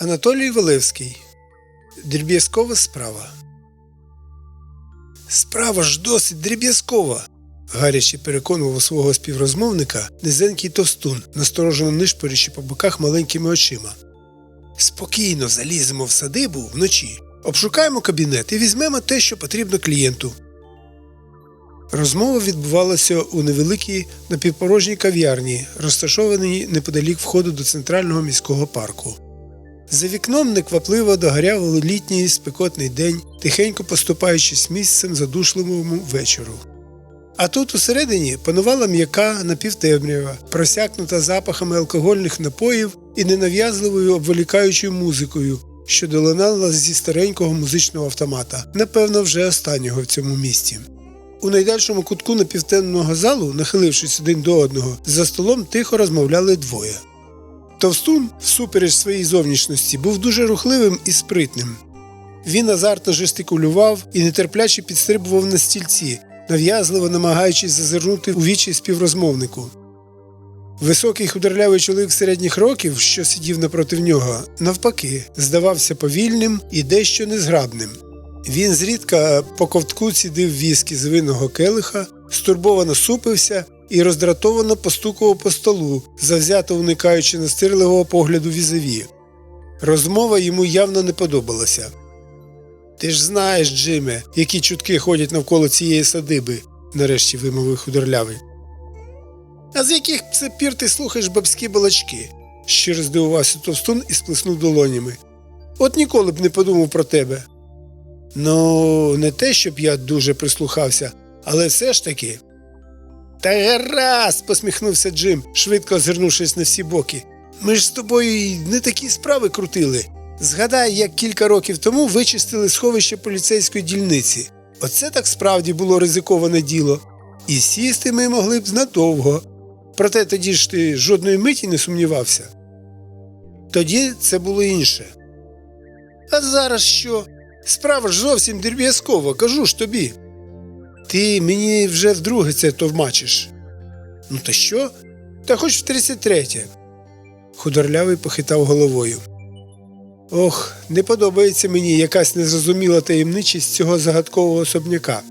Анатолій Валевський. Дріб'язкова справа. Справа ж досить дріб'язкова. гаряче переконував свого співрозмовника низенький товстун, насторожено нишпорячи по боках маленькими очима. Спокійно заліземо в садибу вночі, обшукаємо кабінет і візьмемо те, що потрібно клієнту. Розмова відбувалася у невеликій напівпорожній кав'ярні, розташованій неподалік входу до центрального міського парку. За вікном неквапливо догоряв літній спекотний день, тихенько поступаючись місцем задушливому вечору. А тут усередині панувала м'яка напівтемрява, просякнута запахами алкогольних напоїв і ненав'язливою обволікаючою музикою, що долинала зі старенького музичного автомата, напевно, вже останнього в цьому місті. У найдальшому кутку напівтемного залу, нахилившись один до одного, за столом тихо розмовляли двоє. Товстун, всупереч своїй зовнішності, був дуже рухливим і спритним. Він азартно жестикулював і нетерпляче підстрибував на стільці, нав'язливо намагаючись зазирнути у вічі співрозмовнику. Високий худорлявий чоловік середніх років, що сидів напроти нього, навпаки, здавався повільним і дещо незграбним. Він зрідка по ковтку цідив віскі з винного келиха, стурбовано супився і роздратовано постукував по столу, завзято уникаючи настирливого погляду візаві. Розмова йому явно не подобалася. Ти ж знаєш, Джиме, які чутки ходять навколо цієї садиби, нарешті вимовив худорлявий. А з яких це пір ти слухаєш бабські балачки? щиро здивувався товстун і сплеснув долонями. От ніколи б не подумав про тебе. Ну, не те, щоб я дуже прислухався, але все ж таки. Та гаразд, посміхнувся Джим, швидко озирнувшись на всі боки. Ми ж з тобою й не такі справи крутили. Згадай, як кілька років тому вичистили сховище поліцейської дільниці. Оце так справді було ризиковане діло. І сісти ми могли б надовго. Проте тоді ж ти жодної миті не сумнівався. Тоді це було інше. А зараз що? Справа ж зовсім дріб'язкова, кажу ж тобі. Ти мені вже вдруге це товмачиш. Ну, та що? Та хоч в 33-тє. Худорлявий похитав головою. Ох, не подобається мені якась незрозуміла таємничість цього загадкового особняка.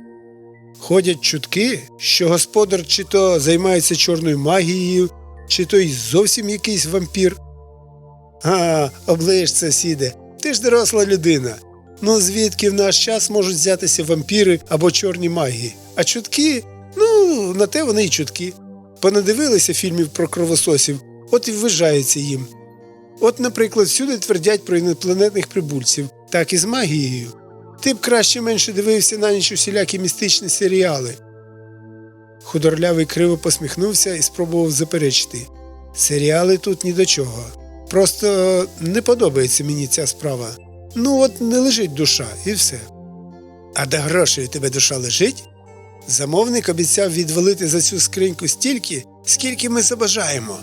Ходять чутки, що господар чи то займається чорною магією, чи то й зовсім якийсь вампір. А, оближ це, сіде, ти ж доросла людина. Ну звідки в наш час можуть взятися вампіри або чорні магії? А чутки? Ну, на те вони й чутки. Понадивилися фільмів про кровососів, от і ввижається їм. От, наприклад, всюди твердять про інопланетних прибульців, так і з магією. Ти б краще менше дивився на ніч усілякі містичні серіали. Худорлявий криво посміхнувся і спробував заперечити. Серіали тут ні до чого. Просто не подобається мені ця справа. Ну, от не лежить душа, і все. А до грошей у тебе душа лежить? Замовник обіцяв відвалити за цю скриньку стільки, скільки ми забажаємо.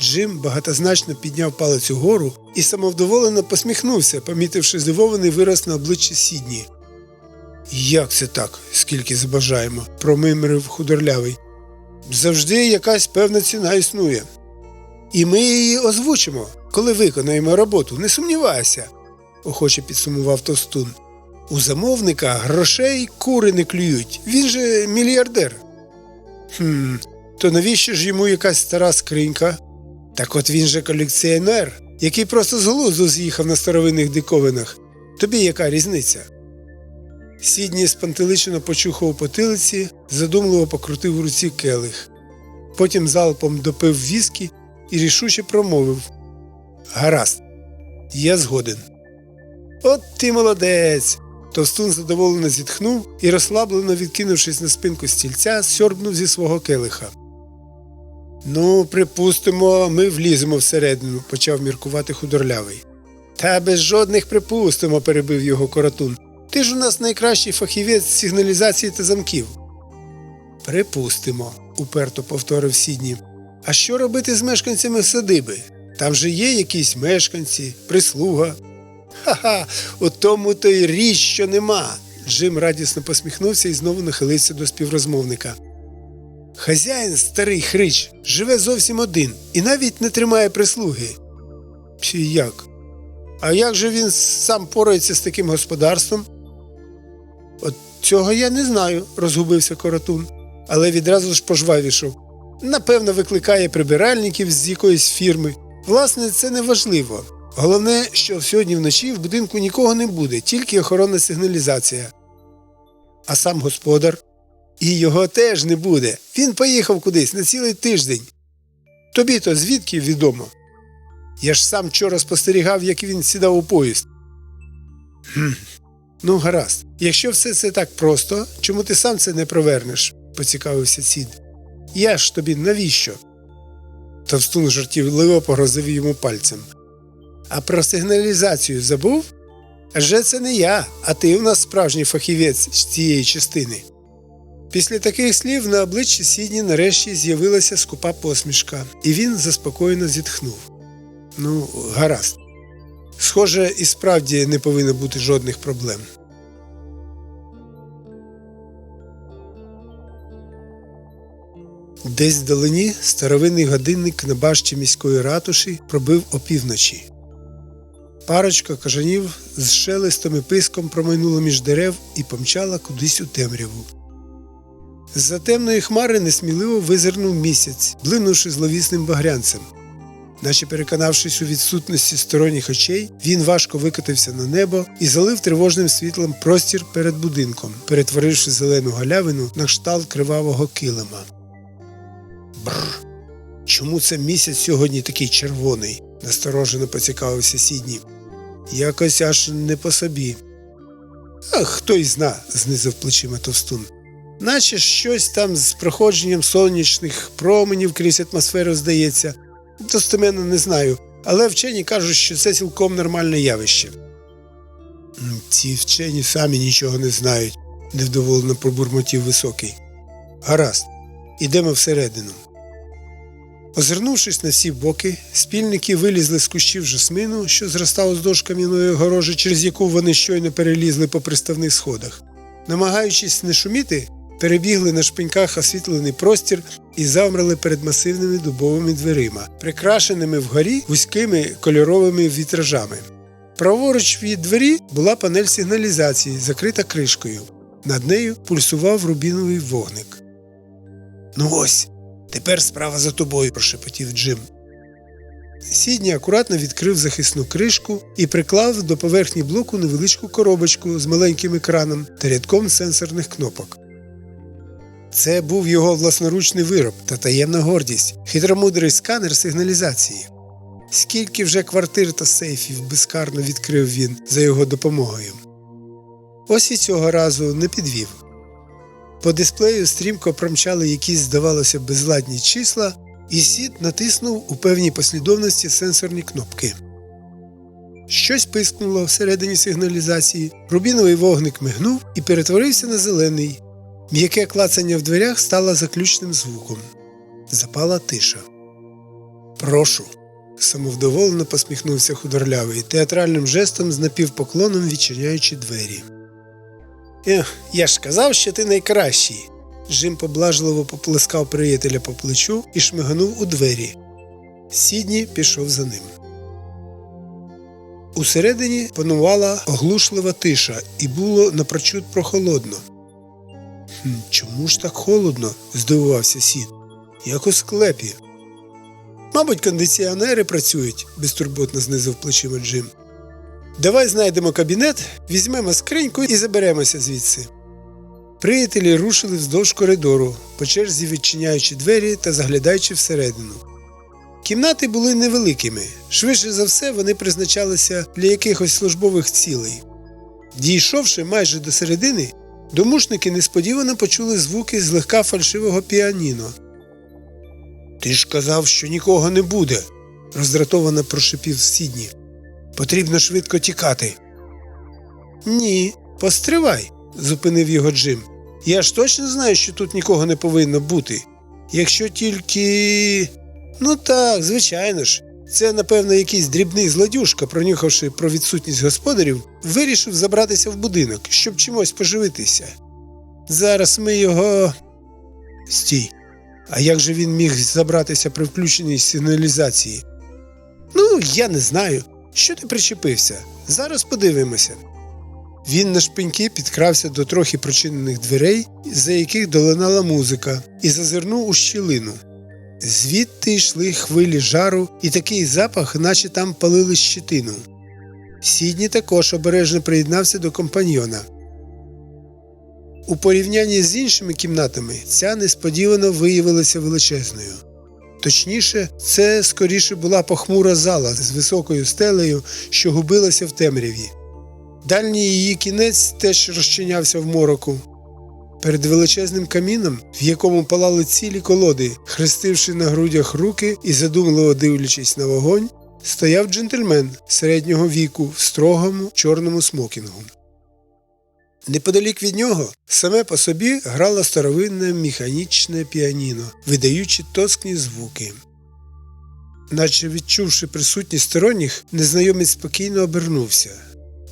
Джим багатозначно підняв палець угору і самовдоволено посміхнувся, помітивши здивований вираз на обличчі Сідні. Як це так, скільки забажаємо? промимрив худорлявий. Завжди якась певна ціна існує. І ми її озвучимо, коли виконаємо роботу, не сумнівайся, охоче підсумував Товстун. У замовника грошей кури не клюють, він же мільярдер. Хм, то навіщо ж йому якась стара скринька? Так от він же колекціонер, який просто з глузду з'їхав на старовинних диковинах. Тобі яка різниця? Сідні спантеличено почухав потилиці, задумливо покрутив у руці келих. Потім залпом допив віскі і рішуче промовив Гаразд, я згоден. От ти молодець. Товстун задоволено зітхнув і, розслаблено відкинувшись на спинку стільця, сьорбнув зі свого келиха. Ну, припустимо, ми вліземо всередину, почав міркувати худорлявий. Та без жодних припустимо, перебив його коротун. Ти ж у нас найкращий фахівець сигналізації та замків. Припустимо, уперто повторив Сідні. А що робити з мешканцями садиби? Там же є якісь мешканці, прислуга. Ха-ха, у тому то й річ, що нема. Джим радісно посміхнувся і знову нахилився до співрозмовника. Хазяїн, старий хрич, живе зовсім один і навіть не тримає прислуги. Чи як? А як же він сам порається з таким господарством? От цього я не знаю, розгубився коротун, але відразу ж пожвавішав. Напевно, викликає прибиральників з якоїсь фірми. Власне, це не важливо. Головне, що сьогодні вночі в будинку нікого не буде, тільки охоронна сигналізація. А сам господар? І його теж не буде. Він поїхав кудись на цілий тиждень. Тобі то звідки відомо? Я ж сам вчора спостерігав, як він сідав у поїзд. Хм. Ну, гаразд. Якщо все це так просто, чому ти сам це не провернеш? поцікавився Сід. Я ж тобі навіщо? Товстун жартівливо погрозив йому пальцем. А про сигналізацію забув? Адже це не я, а ти у нас справжній фахівець з цієї частини. Після таких слів на обличчі Сідні нарешті з'явилася скупа посмішка, і він заспокоєно зітхнув. Ну, гаразд. Схоже, і справді не повинно бути жодних проблем. Десь вдалині старовинний годинник на башті міської ратуші пробив опівночі. Парочка кажанів з шелестом і писком промайнула між дерев і помчала кудись у темряву. З-за темної хмари несміливо визирнув місяць, блимнувши зловісним багрянцем. Наче переконавшись у відсутності сторонніх очей, він важко викотився на небо і залив тривожним світлом простір перед будинком, перетворивши зелену галявину на кшталт кривавого килима. Бррр. Чому це місяць сьогодні такий червоний? насторожено поцікавився Сідні. Якось аж не по собі. Ах, хто й зна, знизив плечима товстун. Наче щось там з проходженням сонячних променів крізь атмосферу здається. Достеменно не знаю, але вчені кажуть, що це цілком нормальне явище. Ці вчені самі нічого не знають, невдоволено пробурмотів високий. Гаразд, ідемо всередину. Озирнувшись на всі боки, спільники вилізли з кущів жасмину, що зростав уздовж кам'яної огорожі, через яку вони щойно перелізли по приставних сходах. Намагаючись не шуміти, перебігли на шпиньках освітлений простір і завмерли перед масивними дубовими дверима, прикрашеними вгорі вузькими кольоровими вітражами. Праворуч від двері була панель сигналізації, закрита кришкою. Над нею пульсував рубіновий вогник. Ну ось, тепер справа за тобою, прошепотів Джим. Сідні акуратно відкрив захисну кришку і приклав до поверхні блоку невеличку коробочку з маленьким екраном та рядком сенсорних кнопок. Це був його власноручний вироб та таємна гордість, хитромудрий сканер сигналізації. Скільки вже квартир та сейфів безкарно відкрив він за його допомогою. Ось і цього разу не підвів. По дисплею стрімко промчали якісь, здавалося, безладні числа, і сід натиснув у певній послідовності сенсорні кнопки. Щось пискнуло всередині сигналізації, рубіновий вогник мигнув і перетворився на зелений. М'яке клацання в дверях стало заключним звуком. Запала тиша. Прошу. самовдоволено посміхнувся худорлявий, театральним жестом з напівпоклоном відчиняючи двері. Я ж казав, що ти найкращий. Джим поблажливо поплескав приятеля по плечу і шмиганув у двері. Сідні пішов за ним. Усередині панувала оглушлива тиша, і було напрочуд прохолодно. «Хм, Чому ж так холодно? здивувався сід. Як у склепі. Мабуть, кондиціонери працюють, безтурботно знизив плечима Джим. Давай знайдемо кабінет, візьмемо скриньку і заберемося звідси. Приятелі рушили вздовж коридору, по черзі відчиняючи двері та заглядаючи всередину. Кімнати були невеликими, швидше за все, вони призначалися для якихось службових цілей. Дійшовши майже до середини, домушники несподівано почули звуки злегка фальшивого піаніно. Ти ж казав, що нікого не буде, роздратовано прошипів Сідні. Потрібно швидко тікати. Ні, постривай, зупинив його Джим. Я ж точно знаю, що тут нікого не повинно бути. Якщо тільки. Ну так, звичайно ж. Це, напевно, якийсь дрібний злодюшка, пронюхавши про відсутність господарів, вирішив забратися в будинок, щоб чимось поживитися. Зараз ми його. Стій. А як же він міг забратися при включеній сигналізації? Ну, я не знаю. Що ти причепився? Зараз подивимося. Він на шпиньки підкрався до трохи прочинених дверей, за яких долинала музика, і зазирнув у щілину. Звідти йшли хвилі жару і такий запах, наче там палили щитину. Сідні також обережно приєднався до компаньйона. У порівнянні з іншими кімнатами ця несподівано виявилася величезною. Точніше, це скоріше була похмура зала з високою стелею, що губилася в темряві. Дальній її кінець теж розчинявся в мороку. Перед величезним каміном, в якому палали цілі колоди, хрестивши на грудях руки і задумливо дивлячись на вогонь, стояв джентльмен середнього віку в строгому чорному смокінгу. Неподалік від нього саме по собі грало старовинне механічне піаніно, видаючи тоскні звуки. Наче відчувши присутність сторонніх, незнайомець спокійно обернувся.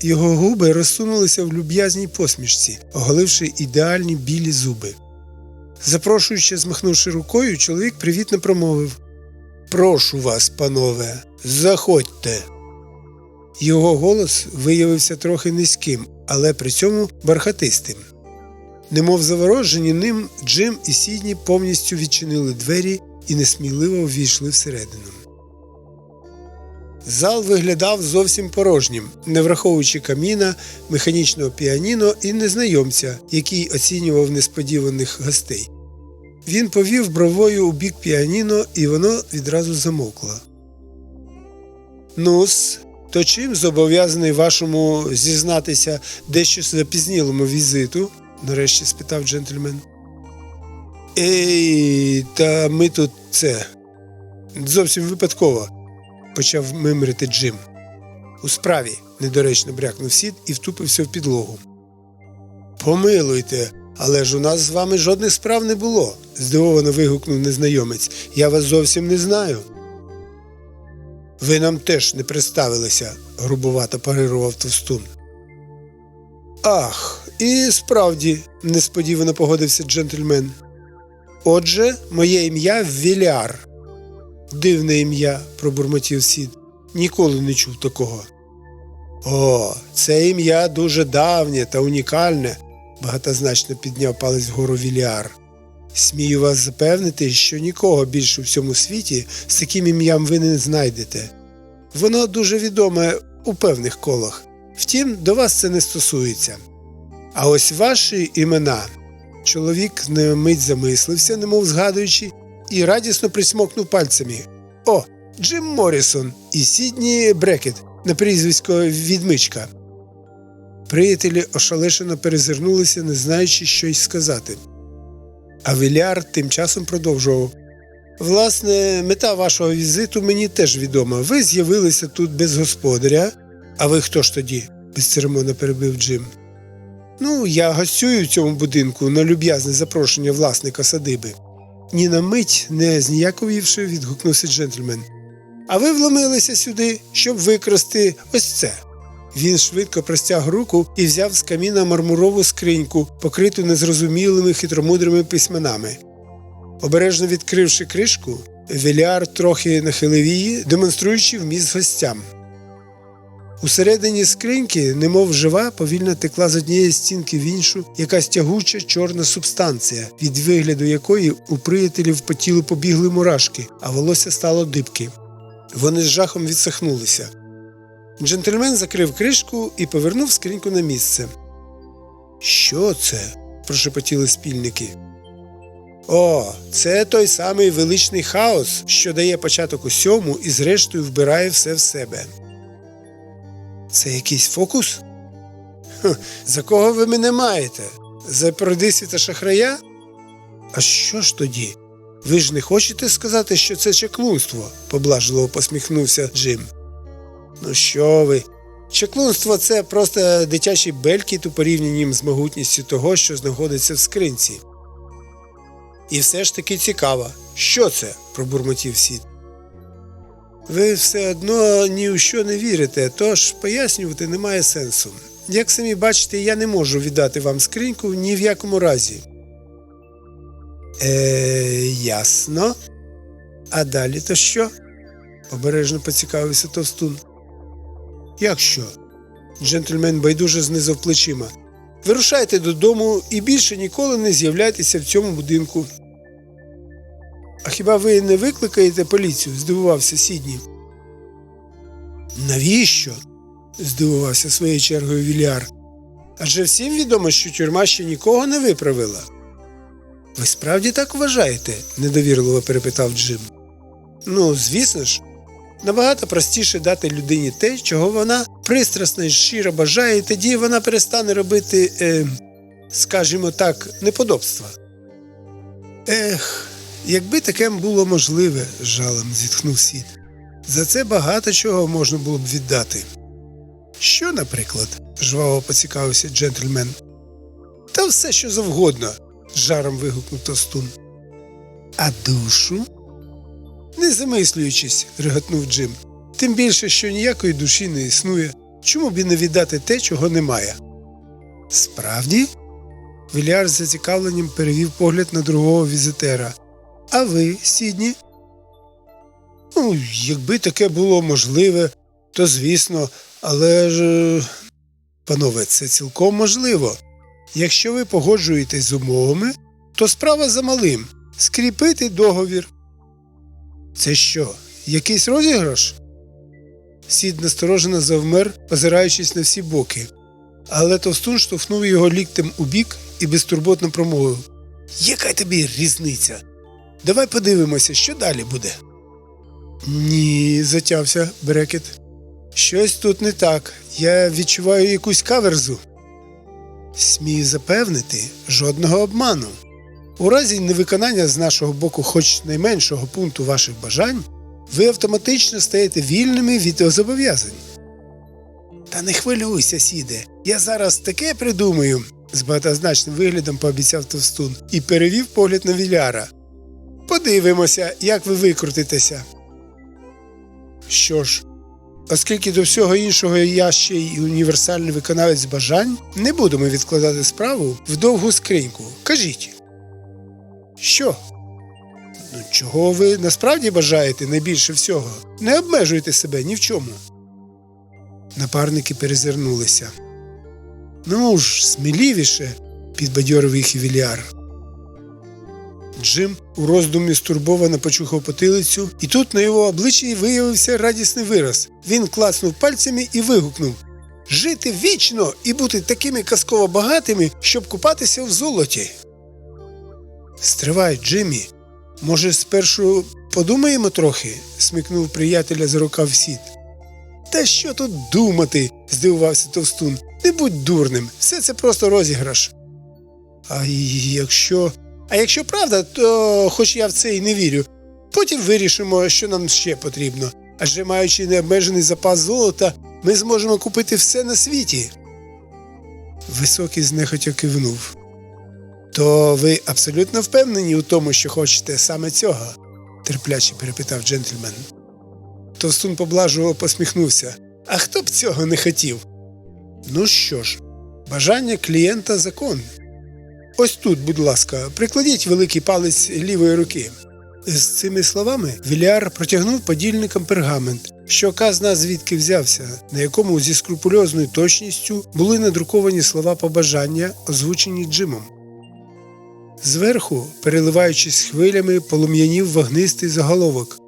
Його губи розсунулися в люб'язній посмішці, оголивши ідеальні білі зуби. Запрошуючи, змахнувши рукою, чоловік привітно промовив Прошу вас, панове, заходьте. Його голос виявився трохи низьким, але при цьому бархатистим. Немов заворожені ним, Джим і Сідні повністю відчинили двері і несміливо ввійшли всередину. Зал виглядав зовсім порожнім, не враховуючи каміна, механічного піаніно і незнайомця, який оцінював несподіваних гостей. Він повів бровою у бік піаніно, і воно відразу замовкло. Нус, то чим зобов'язаний вашому зізнатися дещо запізнілому візиту? нарешті спитав джентльмен. Ей, та ми тут це. Зовсім випадково, почав мимрити Джим. У справі, недоречно брякнув сід і втупився в підлогу. Помилуйте, але ж у нас з вами жодних справ не було, здивовано вигукнув незнайомець. Я вас зовсім не знаю. Ви нам теж не представилися, грубувато парирував Товстун. Ах, і справді, несподівано погодився джентльмен. Отже, моє ім'я Віляр. Дивне ім'я, пробурмотів сід. Ніколи не чув такого. О, це ім'я дуже давнє та унікальне, багатозначно підняв палець вгору Віліар. Смію вас запевнити, що нікого більше в цьому світі з таким ім'ям ви не знайдете. Воно дуже відоме у певних колах. Втім, до вас це не стосується. А ось ваші імена. Чоловік на мить замислився, немов згадуючи, і радісно присмокнув пальцями. О, Джим Моррісон і Сідні Брекет на прізвисько відмичка. Приятелі ошалешено перезирнулися, не знаючи, що й сказати. А Віляр тим часом продовжував. Власне, мета вашого візиту мені теж відома. Ви з'явилися тут без господаря. А ви хто ж тоді? безцеремонно перебив Джим. Ну, я гостюю в цьому будинку на люб'язне запрошення власника садиби. Ні на мить, не зніяковівши, відгукнувся джентльмен. А ви вломилися сюди, щоб викрасти ось це. Він швидко простяг руку і взяв з каміна мармурову скриньку, покриту незрозумілими хитромудрими письменами. Обережно відкривши кришку, Веліар трохи нахилив її, демонструючи вміст гостям. Усередині скриньки, немов жива, повільно текла з однієї стінки в іншу якась тягуча чорна субстанція, від вигляду якої у приятелів по тілу побігли мурашки, а волосся стало дибки. Вони з жахом відсахнулися. Джентльмен закрив кришку і повернув скриньку на місце. Що це? прошепотіли спільники. О, це той самий величний хаос, що дає початок усьому і зрештою вбирає все в себе. Це якийсь фокус? Хм, За кого ви мене маєте? За продисвіта шахрая? А що ж тоді? Ви ж не хочете сказати, що це чаклунство? поблажливо посміхнувся Джим. Ну що ви? Чаклунство це просто дитячий белькіт у порівнянні з могутністю того, що знаходиться в скринці. І все ж таки цікаво. Що це? пробурмотів сід. Ви все одно ні у що не вірите, тож пояснювати немає сенсу. Як самі бачите, я не можу віддати вам скриньку ні в якому разі. Е, ясно. А далі то що? обережно поцікавився Товстун. Як що? Джентльмен байдуже знизав плечима. Вирушайте додому і більше ніколи не з'являйтеся в цьому будинку. А хіба ви не викликаєте поліцію? здивувався Сідні. Навіщо? здивувався своєю чергою Вільяр. Адже всім відомо, що тюрма ще нікого не виправила. Ви справді так вважаєте? недовірливо перепитав Джим. Ну, звісно ж, набагато простіше дати людині те, чого вона пристрасно і щиро бажає, і тоді вона перестане робити, е, скажімо так, неподобства. Ех, якби таке було можливе, жалем зітхнув Сід. За це багато чого можна було б віддати. Що, наприклад? жваво поцікавився джентльмен. Та все, що завгодно, жаром вигукнув Тостун. А душу? Не замислюючись, реготнув Джим. Тим більше, що ніякої душі не існує, чому б і не віддати те, чого немає. Справді? Вільяр з зацікавленням перевів погляд на другого візитера. А ви, Сідні? Ну, якби таке було можливе, то звісно, але ж. Панове, це цілком можливо. Якщо ви погоджуєтесь з умовами, то справа за малим скріпити договір. Це що, якийсь розіграш? Сід насторожено завмер, озираючись на всі боки, але товстун штовхнув його ліктем у бік і безтурботно промовив Яка тобі різниця? Давай подивимося, що далі буде. Ні, затявся Брекет. Щось тут не так. Я відчуваю якусь каверзу. Смію запевнити, жодного обману. У разі невиконання з нашого боку хоч найменшого пункту ваших бажань, ви автоматично стаєте вільними від зобов'язань. Та не хвилюйся, сіде. Я зараз таке придумаю, з багатозначним виглядом пообіцяв Товстун і перевів погляд на Віляра. Подивимося, як ви викрутитеся. Що ж, оскільки до всього іншого я ще й універсальний виконавець бажань, не будемо відкладати справу в довгу скриньку. Кажіть. Що? Ну, чого ви насправді бажаєте найбільше всього? Не обмежуйте себе ні в чому. Напарники перезирнулися. Ну ж, сміливіше, підбадьорив їх Вільяр. Джим у роздумі стурбовано почухав потилицю, і тут на його обличчі виявився радісний вираз. Він клацнув пальцями і вигукнув Жити вічно і бути такими казково багатими, щоб купатися в золоті. Стривай, Джиммі. Може, спершу подумаємо трохи? смикнув приятеля за рукав сід. Та що тут думати? здивувався товстун. Не будь дурним, все це просто розіграш. А якщо. А якщо правда, то хоч я в це і не вірю. Потім вирішимо, що нам ще потрібно. Адже маючи необмежений запас золота, ми зможемо купити все на світі. Високий знехотя кивнув. То ви абсолютно впевнені у тому, що хочете саме цього? терпляче перепитав джентльмен. Товстун поблажливо посміхнувся. А хто б цього не хотів? Ну що ж, бажання клієнта закон. Ось тут, будь ласка, прикладіть великий палець лівої руки. З цими словами Віляр протягнув подільникам пергамент, що казна звідки взявся, на якому зі скрупульозною точністю були надруковані слова побажання, озвучені Джимом. Зверху, переливаючись хвилями, полум'янів вогнистий заголовок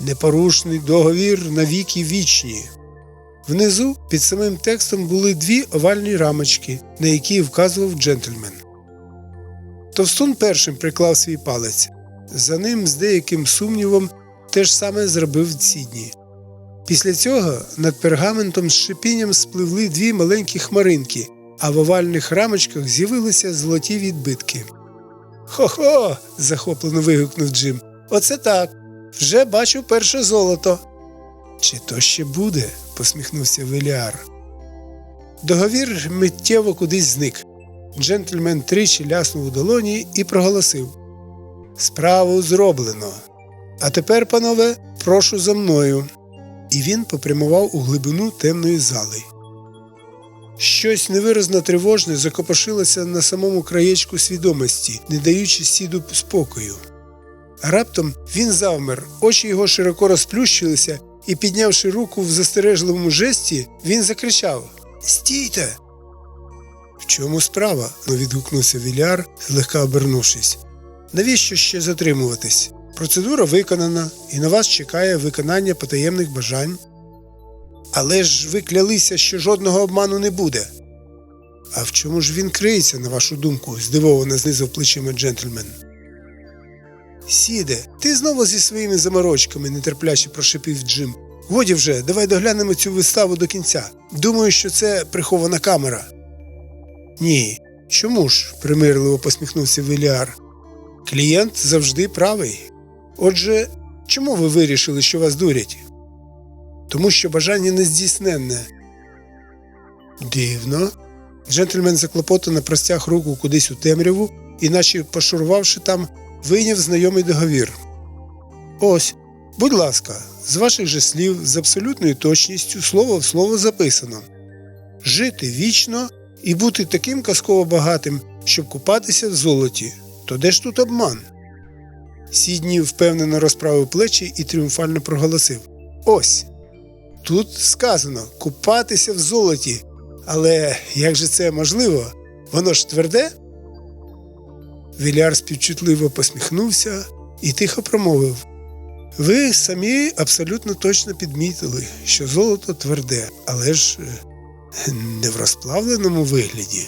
Непорушний договір на віки вічні. Внизу під самим текстом були дві овальні рамочки, на які вказував джентльмен. Товстун першим приклав свій палець. За ним з деяким сумнівом те ж саме зробив Сідні. Після цього над пергаментом з шипінням спливли дві маленькі хмаринки, а в овальних рамочках з'явилися золоті відбитки. Хо-хо. захоплено вигукнув Джим. Оце так. Вже бачу перше золото. Чи то ще буде? посміхнувся Веліар. Договір миттєво кудись зник. Джентльмен тричі ляснув у долоні і проголосив Справу зроблено. А тепер, панове, прошу за мною. І він попрямував у глибину темної зали. Щось невиразно тривожне закопошилося на самому краєчку свідомості, не даючи сіду спокою. Раптом він завмер, очі його широко розплющилися, і, піднявши руку в застережливому жесті, він закричав Стійте! В чому справа? ну відгукнувся Віляр, злегка обернувшись. Навіщо ще затримуватись? Процедура виконана, і на вас чекає виконання потаємних бажань. Але ж ви клялися, що жодного обману не буде. А в чому ж він криється, на вашу думку? здивовано знизав плечима джентльмен. Сіде, ти знову зі своїми заморочками, нетерпляче прошепів Джим. Годі вже, давай доглянемо цю виставу до кінця. Думаю, що це прихована камера. Ні. Чому ж? примирливо посміхнувся Віліар. Клієнт завжди правий. Отже, чому ви вирішили, що вас дурять? Тому що бажання нездійсненне. Дивно. Джентльмен заклопотано простяг руку кудись у темряву і, наче пошурувавши там, вийняв знайомий договір. Ось, будь ласка, з ваших же слів, з абсолютною точністю, слово в слово записано жити вічно і бути таким казково багатим, щоб купатися в золоті. То де ж тут обман? Сідні впевнено розправив плечі і тріумфально проголосив Ось. Тут сказано купатися в золоті. Але як же це можливо? Воно ж тверде? Віляр співчутливо посміхнувся і тихо промовив Ви самі абсолютно точно підмітили, що золото тверде, але ж е, не в розплавленому вигляді.